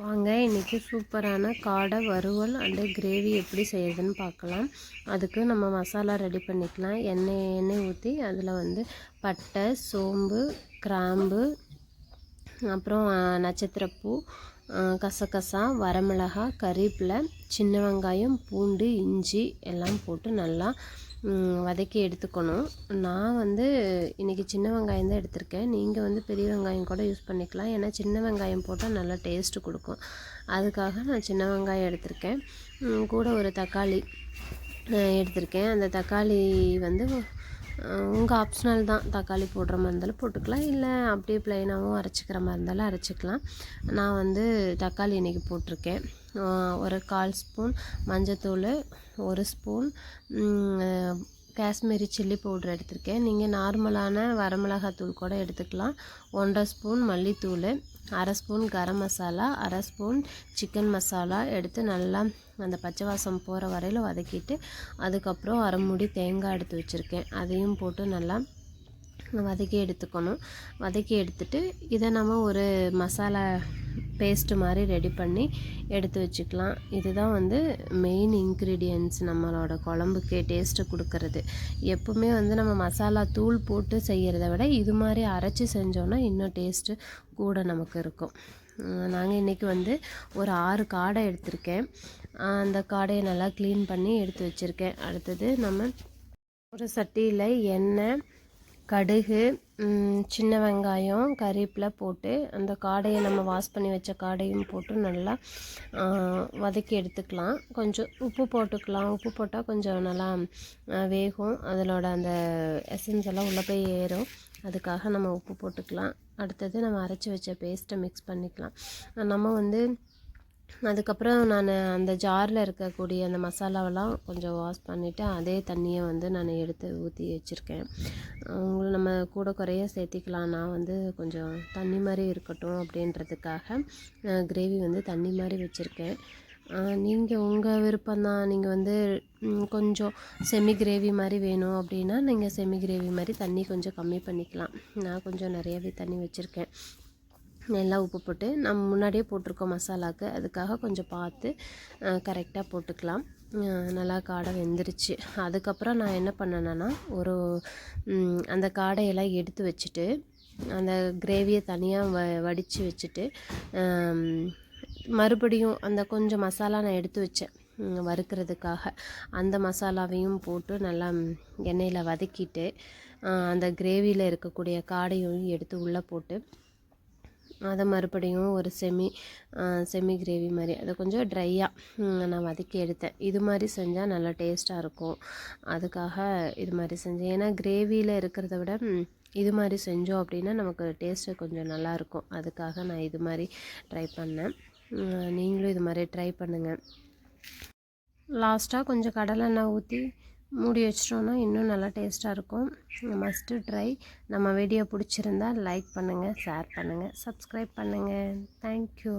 வாங்க இன்றைக்கி சூப்பரான காடை வறுவல் அண்டு கிரேவி எப்படி செய்யுதுன்னு பார்க்கலாம். அதுக்கு நம்ம மசாலா ரெடி பண்ணிக்கலாம். எண்ணெய் எண்ணெய் ஊற்றி அதில் வந்து பட்டை சோம்பு கிராம்பு அப்புறம் நட்சத்திரப்பூ கசகசா வரமிளகா கறிவேப்பிலை சின்ன வெங்காயம் பூண்டு இஞ்சி எல்லாம் போட்டு நல்லா வதக்கி எடுத்துக்கணும். நான் வந்து இன்றைக்கி சின்ன வெங்காயம் தான் எடுத்திருக்கேன். நீங்கள் வந்து பெரிய வெங்காயம் கூட யூஸ் பண்ணிக்கலாம். ஏன்னா சின்ன வெங்காயம் போட்டால் நல்லா டேஸ்ட்டு கொடுக்கும். அதுக்காக நான் சின்ன வெங்காயம் எடுத்திருக்கேன். கூட ஒரு தக்காளி எடுத்திருக்கேன். அந்த தக்காளி வந்து உங்கள் ஆப்ஷனல் தான். தக்காளி போடுற மாதிரி இருந்தாலும் போட்டுக்கலாம். இல்லை அப்படியே ப்ளைனாகவும் அரைச்சிக்கிற மாதிரி இருந்தாலும் அரைச்சிக்கலாம். நான் வந்து தக்காளி இன்றைக்கி போட்டிருக்கேன். ஒரு கால் ஸ்பூன் மஞ்சத்தூள் ஒரு ஸ்பூன் காஷ்மீரி சில்லி பவுட்ரு எடுத்திருக்கேன். நீங்கள் நார்மலான வரமிளகாத்தூள் கூட எடுத்துக்கலாம். ஒன்றரை ஸ்பூன் மல்லித்தூள் அரை ஸ்பூன் கரம் மசாலா அரை ஸ்பூன் சிக்கன் மசாலா எடுத்து நல்லா அந்த பச்சை வாசம் போகிற வரையில் வதக்கிட்டு அதுக்கப்புறம் அரை மூடி தேங்காய் எடுத்து வச்சுருக்கேன். அதையும் போட்டு நல்லா வதக்கி எடுத்துக்கணும். வதக்கி எடுத்துட்டு இதை நம்ம ஒரு மசாலா பேஸ்ட்டு மாதிரி ரெடி பண்ணி எடுத்து வச்சுக்கலாம். இதுதான் வந்து மெயின் இன்க்ரீடியன்ட்ஸ் நம்மளோட குழம்புக்கு டேஸ்ட்டு கொடுக்கறது. எப்போவுமே வந்து நம்ம மசாலா தூள் போட்டு செய்கிறத விட இது மாதிரி அரைச்சி செஞ்சோன்னா இன்னும் டேஸ்ட்டு கூட நமக்கு இருக்கும். நாங்கள் இன்றைக்கி வந்து ஒரு ஆறு காடை எடுத்திருக்கேன். அந்த காடையை நல்லா க்ளீன் பண்ணி எடுத்து வச்சுருக்கேன். அடுத்தது நம்ம ஒரு சட்டியில் எண்ணெய் கடுகு சின்ன வெங்காயம் கறிவேப்பிலை போட்டு அந்த காடையை நம்ம வாஷ் பண்ணி வச்ச காடையும் போட்டு நல்லா வதக்கி எடுத்துக்கலாம். கொஞ்சம் உப்பு போட்டுக்கலாம். உப்பு போட்டால் கொஞ்சம் நல்லா வேகும். அதனோட அந்த எசன்ஸ் எல்லாம் உள்ளே போய் ஏறும். அதுக்காக நம்ம உப்பு போட்டுக்கலாம். அடுத்தது நம்ம அரைச்சி வச்ச பேஸ்ட்டை மிக்ஸ் பண்ணிக்கலாம். நம்ம வந்து அதுக்கப்புறம் நான் அந்த ஜாரில் இருக்கக்கூடிய அந்த மசாலாவெல்லாம் கொஞ்சம் வாஷ் பண்ணிவிட்டு அதே தண்ணியை வந்து நான் எடுத்து ஊற்றி வச்சுருக்கேன். உங்களை நம்ம கூட குறைய சேர்த்திக்கலாம். நான் வந்து கொஞ்சம் தண்ணி மாதிரி இருக்கட்டும் அப்படின்றதுக்காக கிரேவி வந்து தண்ணி மாதிரி வச்சுருக்கேன். நீங்கள் உங்கள் விருப்பம்தான். நீங்கள் வந்து கொஞ்சம் செமி கிரேவி மாதிரி வேணும் அப்படின்னா நீங்கள் செமி கிரேவி மாதிரி தண்ணி கொஞ்சம் கம்மி பண்ணிக்கலாம். நான் கொஞ்சம் நிறையவே தண்ணி வச்சுருக்கேன். நல்லா உப்பு போட்டு நம்ம முன்னாடியே போட்டிருக்கோம் மசாலாவுக்கு அதுக்காக கொஞ்சம் பார்த்து கரெக்டாக போட்டுக்கலாம். நல்லா காடை வெந்துருச்சு. அதுக்கப்புறம் நான் என்ன பண்ணேன்னா ஒரு அந்த காடையெல்லாம் எடுத்து வச்சுட்டு அந்த கிரேவியை தனியாக வ வடித்து வச்சுட்டு மறுபடியும் அந்த கொஞ்சம் மசாலா நான் எடுத்து வச்சேன் வறுக்கிறதுக்காக. அந்த மசாலாவையும் போட்டு நல்லா எண்ணெயில் வதக்கிட்டு அந்த கிரேவியில் இருக்கக்கூடிய காடையும் எடுத்து உள்ளே போட்டு அதை மறுபடியும் ஒரு செமி செமி கிரேவி மாதிரி அதை கொஞ்சம் ட்ரையாக நான் வதக்கி எடுத்தேன். இது மாதிரி செஞ்சால் நல்லா டேஸ்ட்டாக இருக்கும். அதுக்காக இது மாதிரி செஞ்சேன். ஏன்னா கிரேவியில் இருக்கிறத விட இது மாதிரி செஞ்சோம் அப்படின்னா நமக்கு டேஸ்ட்டு கொஞ்சம் நல்லாயிருக்கும் அதுக்காக நான் இது மாதிரி ட்ரை பண்ணேன். நீங்களும் இது மாதிரி ட்ரை பண்ணுங்கள் லாஸ்ட்டாக கொஞ்சம் கடலை எண்ணெய் ஊற்றி மூடி வச்சிட்டோன்னா இன்னும் நல்லா டேஸ்ட்டாக இருக்கும். மஸ்ட்டு ட்ரை நம்ம வீடியோ பிடிச்சிருந்தா லைக் பண்ணுங்கள் ஷேர் பண்ணுங்கள் சப்ஸ்கிரைப் பண்ணுங்கள் தேங்க்யூ